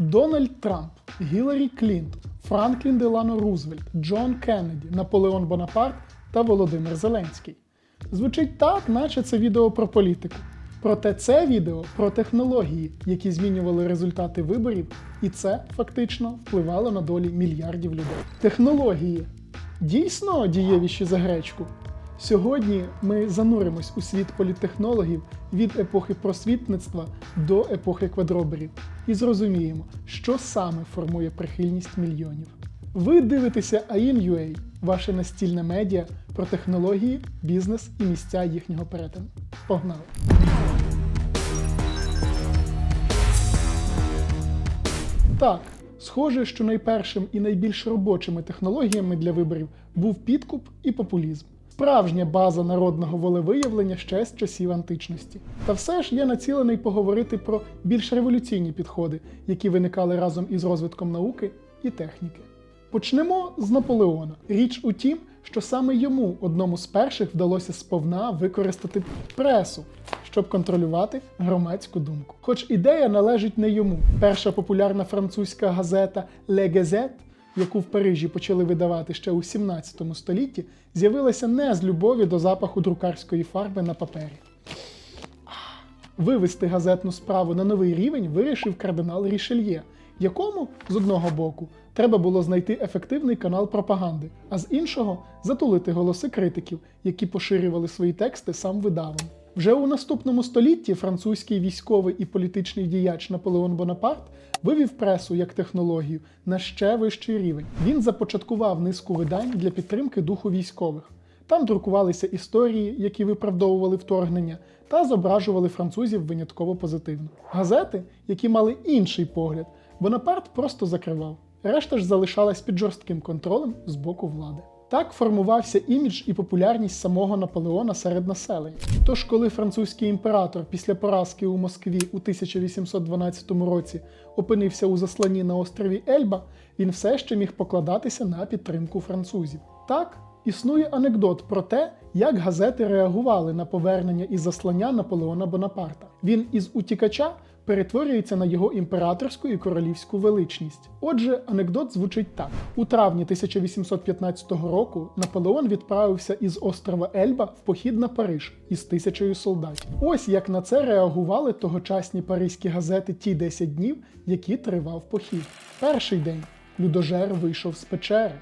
Дональд Трамп, Гіларі Клінтон, Франклін Делано Рузвельт, Джон Кеннеді, Наполеон Бонапарт та Володимир Зеленський. Звучить так, наче це відео про політику. Проте це відео про технології, які змінювали результати виборів, і це фактично впливало на долі мільярдів людей. Технології дійсно дієвіші за гречку. Сьогодні ми зануримось у світ політтехнологів від епохи просвітництва до епохи квадроберів і зрозуміємо, що саме формує прихильність мільйонів. Ви дивитеся AIM.UA, ваше настільне медіа про технології, бізнес і місця їхнього перетину. Погнали! Так, схоже, що найпершим і найбільш робочими технологіями для виборів був підкуп і популізм. Справжня база народного волевиявлення ще з часів античності. Та все ж я націлений поговорити про більш революційні підходи, які виникали разом із розвитком науки і техніки. Почнемо з Наполеона. Річ у тім, що саме йому одному з перших вдалося сповна використати пресу, щоб контролювати громадську думку. Хоч ідея належить не йому. Перша популярна французька газета Le Gazette, яку в Парижі почали видавати ще у 17 столітті, з'явилася не з любові до запаху друкарської фарби на папері. Вивести газетну справу на новий рівень вирішив кардинал Рішельє, якому, з одного боку, треба було знайти ефективний канал пропаганди, а з іншого затулити голоси критиків, які поширювали свої тексти сам видавом. Вже у наступному столітті французький військовий і політичний діяч Наполеон Бонапарт вивів пресу як технологію на ще вищий рівень. Він започаткував низку видань для підтримки духу військових. Там друкувалися історії, які виправдовували вторгнення, та зображували французів винятково позитивно. Газети, які мали інший погляд, Бонапарт просто закривав. Решта ж залишалась під жорстким контролем з боку влади. Так формувався імідж і популярність самого Наполеона серед населення. Тож, коли французький імператор після поразки у Москві у 1812 році опинився у засланні на острові Ельба, він все ще міг покладатися на підтримку французів. Так, існує анекдот про те, як газети реагували на повернення із заслання Наполеона Бонапарта. Він із утікача перетворюється на його імператорську і королівську величність. Отже, анекдот звучить так: у травні 1815 року Наполеон відправився із острова Ельба в похід на Париж із тисячею солдатів. Ось як на це реагували тогочасні паризькі газети ті 10 днів, які тривав похід. Перший день людожер вийшов з печери.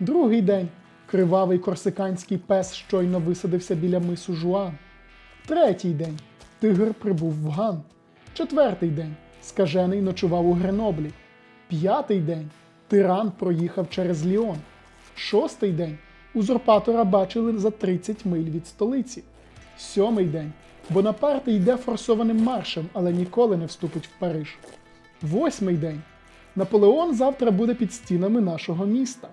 Другий день кривавий корсиканський пес щойно висадився біля мису Жуан. Третій день тигр прибув в Ган. Четвертий день скажений ночував у Греноблі. П'ятий день тиран проїхав через Ліон. Шостий день узурпатора бачили за 30 миль від столиці. Сьомий день Бонапарт йде форсованим маршем, але ніколи не вступить в Париж. Восьмий день Наполеон завтра буде під стінами нашого міста.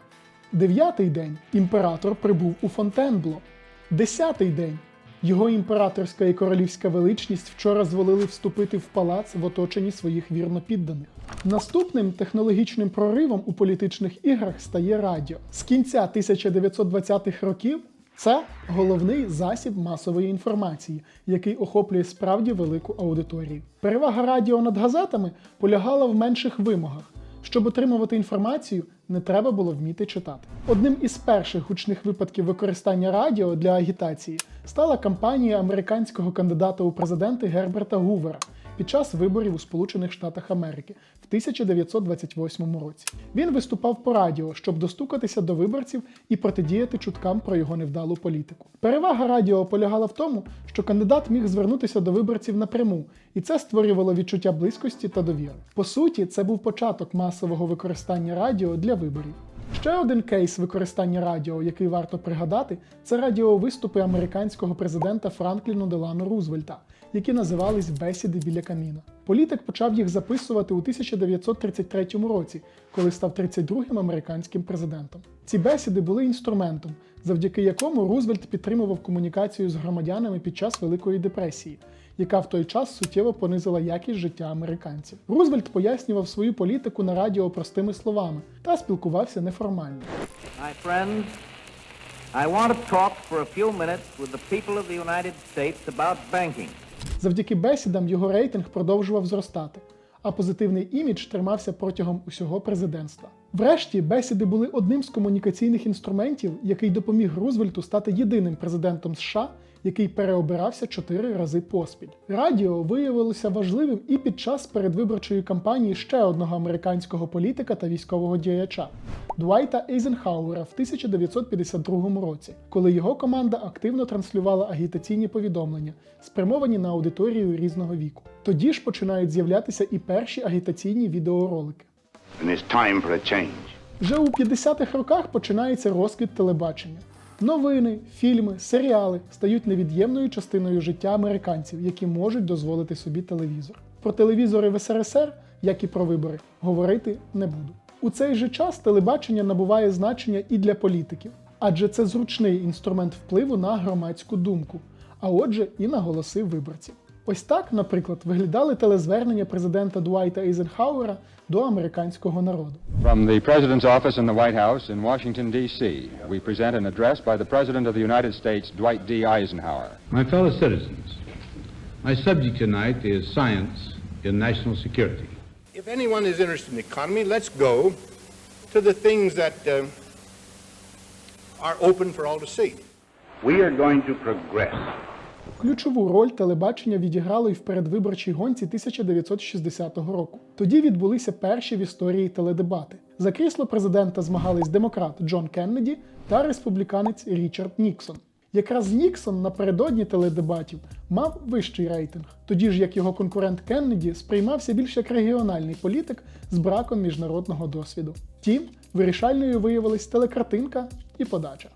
Дев'ятий день імператор прибув у Фонтенбло. Десятий день його імператорська і королівська величність вчора зволили вступити в палац в оточенні своїх вірнопідданих. Наступним технологічним проривом у політичних іграх стає радіо. З кінця 1920-х років це головний засіб масової інформації, який охоплює справді велику аудиторію. Перевага радіо над газетами полягала в менших вимогах. Щоб отримувати інформацію, не треба було вміти читати. Одним із перших гучних випадків використання радіо для агітації стала кампанія американського кандидата у президенти Герберта Гувера під час виборів у Сполучених Штатах Америки 1928 році. Він виступав по радіо, щоб достукатися до виборців і протидіяти чуткам про його невдалу політику. Перевага радіо полягала в тому, що кандидат міг звернутися до виборців напряму, і це створювало відчуття близькості та довіри. По суті, це був початок масового використання радіо для виборів. Ще один кейс використання радіо, який варто пригадати, це радіовиступи американського президента Франкліну Делано Рузвельта, які називались Бесіди біля каміна. Політик почав їх записувати у 1933 році, коли став 32-м американським президентом. Ці бесіди були інструментом, завдяки якому Рузвельт підтримував комунікацію з громадянами під час Великої депресії, яка в той час суттєво понизила якість життя американців. Рузвельт пояснював свою політику на радіо простими словами та спілкувався неформально. My friends, I want to talk for a few minutes with the people of the United States about banking. Завдяки бесідам його рейтинг продовжував зростати. а позитивний імідж тримався протягом усього президентства. Врешті бесіди були одним з комунікаційних інструментів, який допоміг Рузвельту стати єдиним президентом США, який переобирався чотири рази поспіль. Радіо виявилося важливим і під час передвиборчої кампанії ще одного американського політика та військового діяча Дуайта Ейзенхауера в 1952 році, коли його команда активно транслювала агітаційні повідомлення, спрямовані на аудиторію різного віку. Тоді ж починають з'являтися і перші агітаційні відеоролики. Вже у 50-х роках починається розквіт телебачення. Новини, фільми, серіали стають невід'ємною частиною життя американців, які можуть дозволити собі телевізор. Про телевізори в СРСР, як і про вибори, говорити не буду. У цей же час телебачення набуває значення і для політиків, адже це зручний інструмент впливу на громадську думку, а отже, і на голоси виборців. Ось так, наприклад, виглядали телезвернення президента Дуайта Ейзенхауера до американського народу. From the President's office in the White House in Washington, D.C., we present an address by the President of the United States, Dwight D. Eisenhower. My fellow citizens, my subject tonight is science in national security. If anyone is interested in the economy, let's go to the things that uh, are open for all to see. We are going to progress. Ключову роль телебачення відіграло і в передвиборчій гонці 1960 року. Тоді відбулися перші в історії теледебати. За крісло президента змагались демократ Джон Кеннеді та республіканець Річард Ніксон. Якраз Ніксон напередодні теледебатів мав вищий рейтинг, тоді ж як його конкурент Кеннеді сприймався більш як регіональний політик з браком міжнародного досвіду. Втім, вирішальною виявилась телекартинка і подача.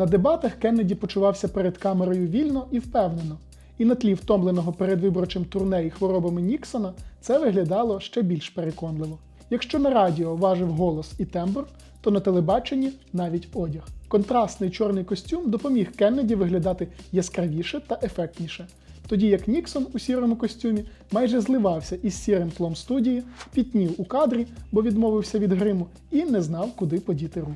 На дебатах Кеннеді почувався перед камерою вільно і впевнено, і на тлі втомленого передвиборчим турне і хворобами Ніксона це виглядало ще більш переконливо. Якщо на радіо важив голос і тембр, то на телебаченні навіть одяг. Контрастний чорний костюм допоміг Кеннеді виглядати яскравіше та ефектніше, тоді як Ніксон у сірому костюмі майже зливався із сірим тлом студії, пітнів у кадрі, бо відмовився від гриму, і не знав, куди подіти руки.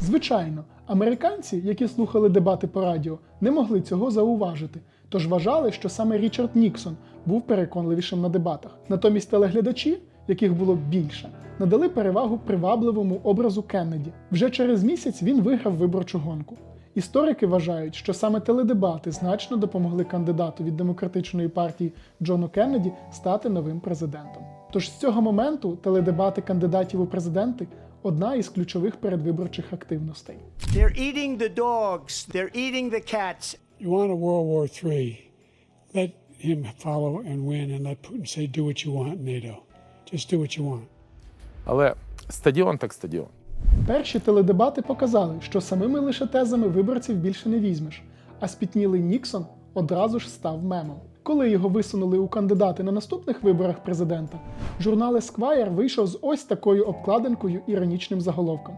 Звичайно, американці, які слухали дебати по радіо, не могли цього зауважити, тож вважали, що саме Річард Ніксон був переконливішим на дебатах. Натомість телеглядачі, яких було більше, надали перевагу привабливому образу Кеннеді. Вже через місяць він виграв виборчу гонку. Історики вважають, що саме теледебати значно допомогли кандидату від демократичної партії Джону Кеннеді стати новим президентом. Тож з цього моменту теледебати кандидатів у президенти одна із ключових передвиборчих активностей. They're eating the dogs. They're eating the cats. You want a World War III, let him follow and win, and let Putin say, do what you want, NATO. Just do what you want. Але стадіон так стадіон. Перші теледебати показали, що самими лише тезами виборців більше не візьмеш, а спітнілий Ніксон одразу ж став мемом. Коли його висунули у кандидати на наступних виборах президента, журнал Esquire вийшов з ось такою обкладинкою іронічним заголовком.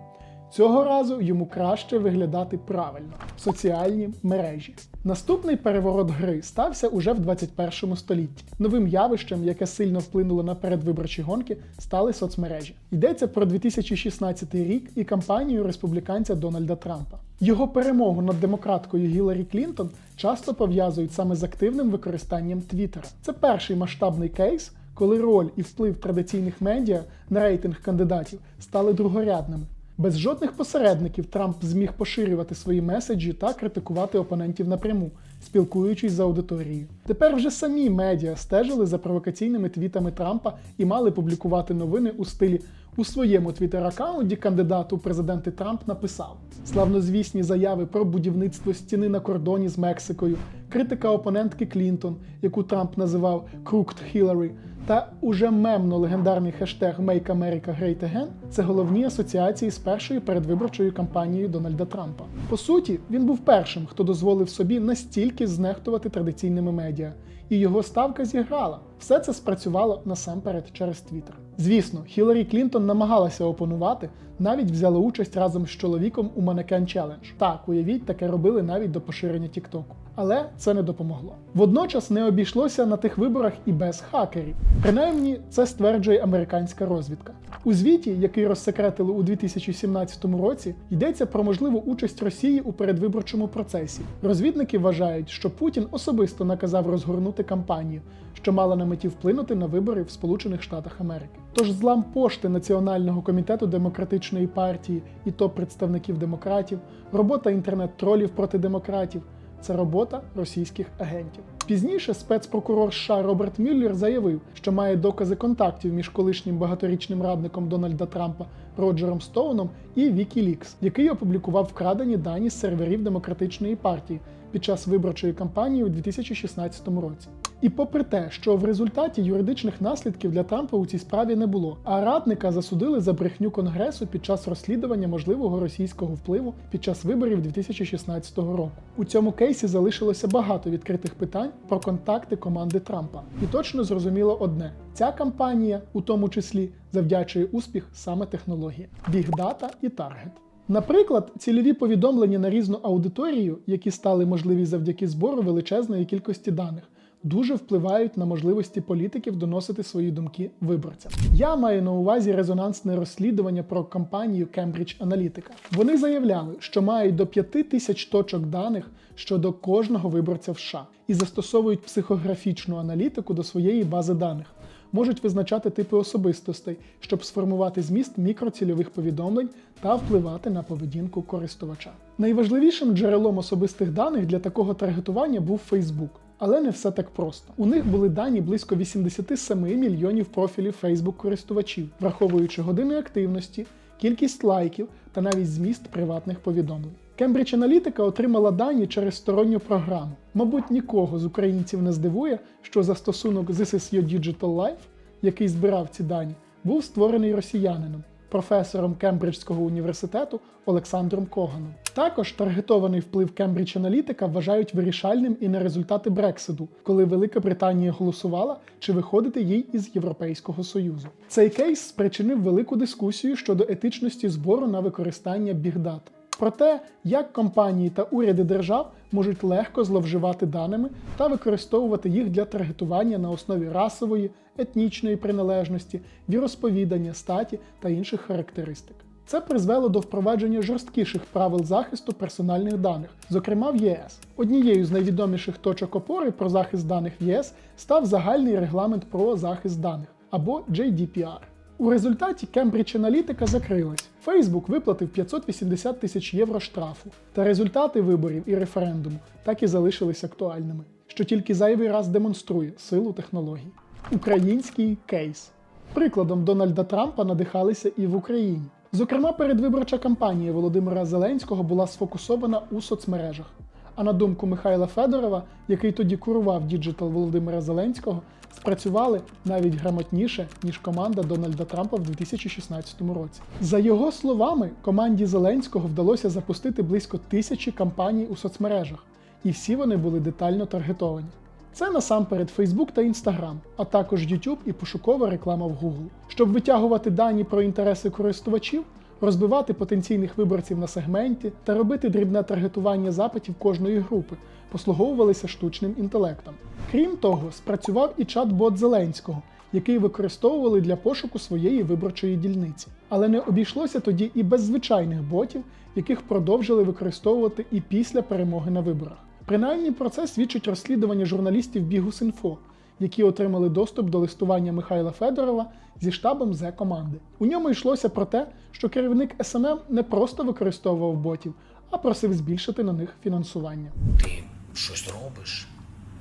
Цього разу йому краще виглядати правильно соціальні мережі. Наступний переворот гри стався уже в 21 столітті. Новим явищем, яке сильно вплинуло на передвиборчі гонки, стали соцмережі. Йдеться про 2016 рік і кампанію республіканця Дональда Трампа. Його перемогу над демократкою Гіларі Клінтон часто пов'язують саме з активним використанням Твіттера. Це перший масштабний кейс, коли роль і вплив традиційних медіа на рейтинг кандидатів стали другорядними. Без жодних посередників Трамп зміг поширювати свої меседжі та критикувати опонентів напряму, спілкуючись з аудиторією. Тепер вже самі медіа стежили за провокаційними твітами Трампа і мали публікувати новини у стилі у своєму твіттер-аккаунті кандидат у президенти Трамп написав славнозвісні заяви про будівництво стіни на кордоні з Мексикою, критика опонентки Клінтон, яку Трамп називав Crooked Hillary, та уже мемно легендарний хештег Make America Great Again – це головні асоціації з першою передвиборчою кампанією Дональда Трампа. По суті, він був першим, хто дозволив собі настільки знехтувати традиційними медіа, і його ставка зіграла. Все це спрацювало насамперед через Твіттер. Звісно, Хіларі Клінтон намагалася опонувати, навіть взяла участь разом з чоловіком у Манекен Челендж. Так, уявіть, таке робили навіть до поширення Тіктоку. Але це не допомогло. Водночас не обійшлося на тих виборах і без хакерів. Принаймні, це стверджує американська розвідка. У звіті, який розсекретили у 2017 році, йдеться про можливу участь Росії у передвиборчому процесі. Розвідники вважають, що Путін особисто наказав розгорнути кампанію, що мала на меті вплинути на вибори в Сполучених Штатах Америки. Тож злам пошти Національного комітету демократичної партії і топ-представників демократів, робота інтернет-тролів проти демократів це робота російських агентів. Пізніше спецпрокурор США Роберт Мюллер заявив, що має докази контактів між колишнім багаторічним радником Дональда Трампа Роджером Стоуном і Вікілікс, який опублікував вкрадені дані з серверів демократичної партії під час виборчої кампанії у 2016 році. І попри те, що в результаті юридичних наслідків для Трампа у цій справі не було, а радника засудили за брехню Конгресу під час розслідування можливого російського впливу під час виборів 2016 року. У цьому кейсі залишилося багато відкритих питань про контакти команди Трампа. І точно зрозуміло одне: ця кампанія, у тому числі, завдячує успіх саме технології бігдата і таргет. Наприклад, цільові повідомлення на різну аудиторію, які стали можливі завдяки збору величезної кількості даних, дуже впливають на можливості політиків доносити свої думки виборцям. Я маю на увазі резонансне розслідування про компанію Cambridge Analytica. Вони заявляли, що мають до 5 тисяч точок даних щодо кожного виборця в США і застосовують психографічну аналітику до своєї бази даних. Можуть визначати типи особистостей, щоб сформувати зміст мікроцільових повідомлень та впливати на поведінку користувача. Найважливішим джерелом особистих даних для такого таргетування був Facebook. Але не все так просто. У них були дані близько 87 мільйонів профілів Facebook користувачів, враховуючи години активності, кількість лайків та навіть зміст приватних повідомлень. Cambridge Analytica отримала дані через сторонню програму. Мабуть, нікого з українців не здивує, що застосунок This is your Digital Life, який збирав ці дані, був створений росіянином, професором Кембриджського університету Олександром Коганом. Також таргетований вплив Кембридж Аналітика вважають вирішальним і на результати Брекситу, коли Велика Британія голосувала, чи виходити їй із Європейського Союзу. Цей кейс спричинив велику дискусію щодо етичності збору на використання бігдат. Про те, як компанії та уряди держав можуть легко зловживати даними та використовувати їх для таргетування на основі расової, етнічної приналежності, віросповідання, статі та інших характеристик. Це призвело до впровадження жорсткіших правил захисту персональних даних, зокрема в ЄС. Однією з найвідоміших точок опори про захист даних в ЄС став загальний регламент про захист даних або JDPR. У результаті Cambridge Analytica закрилась. Facebook виплатив 580 тисяч євро штрафу, та результати виборів і референдуму так і залишились актуальними, що тільки зайвий раз демонструє силу технологій. Український кейс. Прикладом Дональда Трампа надихалися і в Україні. Зокрема, передвиборча кампанія Володимира Зеленського була сфокусована у соцмережах. А на думку Михайла Федорова, який тоді курував діджитал Володимира Зеленського, спрацювали навіть грамотніше, ніж команда Дональда Трампа в 2016 році. За його словами, команді Зеленського вдалося запустити близько тисячі кампаній у соцмережах, і всі вони були детально таргетовані. Це насамперед Facebook та Instagram, а також YouTube і пошукова реклама в Google. Щоб витягувати дані про інтереси користувачів, розбивати потенційних виборців на сегменті та робити дрібне таргетування запитів кожної групи, послуговувалися штучним інтелектом. Крім того, спрацював і чат-бот Зеленського, який використовували для пошуку своєї виборчої дільниці. Але не обійшлося тоді і без звичайних ботів, яких продовжили використовувати і після перемоги на виборах. Принаймні про це свідчить розслідування журналістів Бігус.Інфо, які отримали доступ до листування Михайла Федорова зі штабом Зе команди. У ньому йшлося про те, що керівник СММ не просто використовував ботів, а просив збільшити на них фінансування. Ти щось робиш,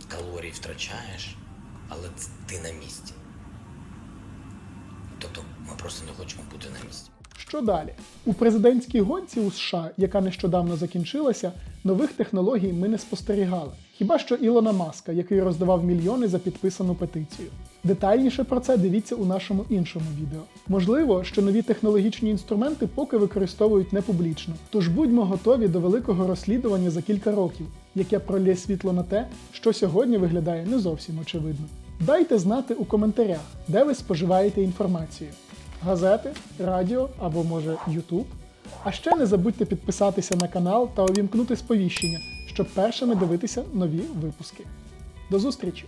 калорії втрачаєш, але ти на місці. Тобто ми просто не хочемо бути на місці. Що далі? У президентській гонці у США, яка нещодавно закінчилася, нових технологій ми не спостерігали. Хіба що Ілона Маска, який роздавав мільйони за підписану петицію. Детальніше про це дивіться у нашому іншому відео. Можливо, що нові технологічні інструменти поки використовують не публічно, тож будьмо готові до великого розслідування за кілька років, яке пролє світло на те, що сьогодні виглядає не зовсім очевидно. Дайте знати у коментарях, де ви споживаєте інформацію газети, радіо або може YouTube. А ще не забудьте підписатися на канал та увімкнути сповіщення, щоб першими дивитися нові випуски. До зустрічі!